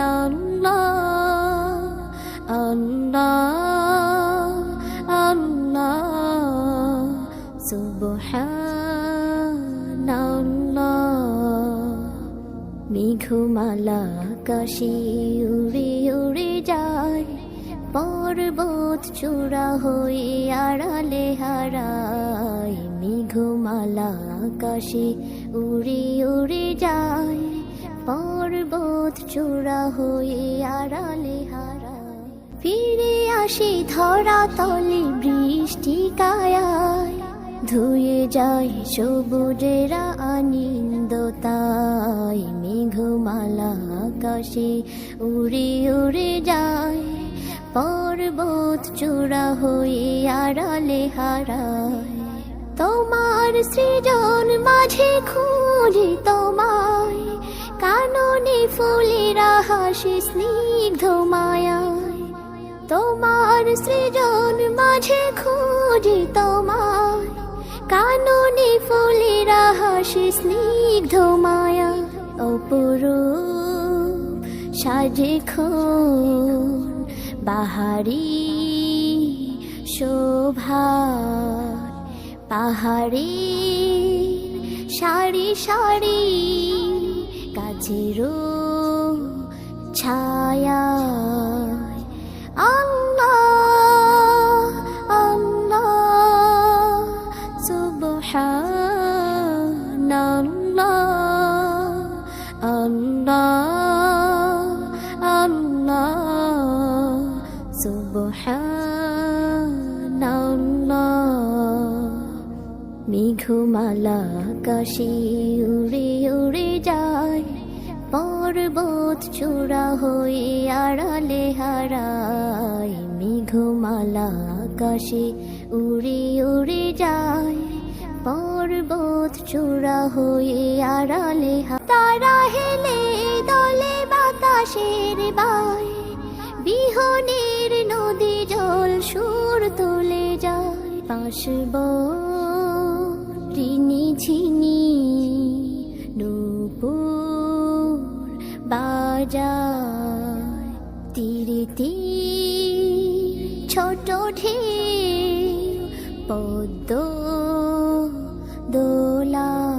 আল্লাহ আল্লাহ আল্লাহ, সুবহানাল্লাহ। মেঘমালা আকাশে উড়ে উড়ে যায়, পর্বত চূড়া হয়ে আড়ালে হারায়। মেঘমালা আকাশে উড়ে যায় পর্বত চূড়া হয়ে আড়ালে হারায় ফিরে আসি ধরা তলে বৃষ্টি কায়ায়। ধুয়ে যায় সবুজেরা আনন্দ তাই মেঘমালা আকাশে উড়ে উড়ে যায়। পর্বত চূড়া হয়ে আড়ালে হারায়। তোমার সৃজন মাঝে খুঁজি ফুলেরা হাসি স্নিগ্ধ মায়ায় তোমার সৃজন মাঝে খুঁজি তোমায়। কাননে ফুলেরা হাসি স্নিগ্ধ মায়া। অপরূপ সাজে খুন বাহারি শোভা। পাহাড়ি সারি সারি কাছেরও আল্লাহ সুবহানাল্লাহ মেঘমালা আকাশে উড়ে উড়ে যায় পর্বত চূড়া হয়ে আড়ালে হারায় মেঘমালা আকাশে উড়ে উড়ে যায় পর্বত চূড়া হয়ে আড়ালে তারা হেলে দলে বাতাসের বায় বিহনের নদী জল সুর তুলে যায় পাশব রিনি ঝিনি নূপুর বাজায় তীরে তীর, ছোট ঢেউ পদ্ম দোলায়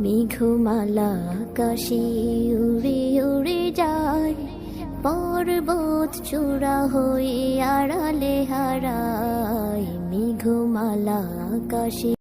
মেঘমালা আকাশে উড়ে উড়ে যায়। পর্বত চূড়া হয়ে আড়ালে হারায় মেঘমালা আকাশে।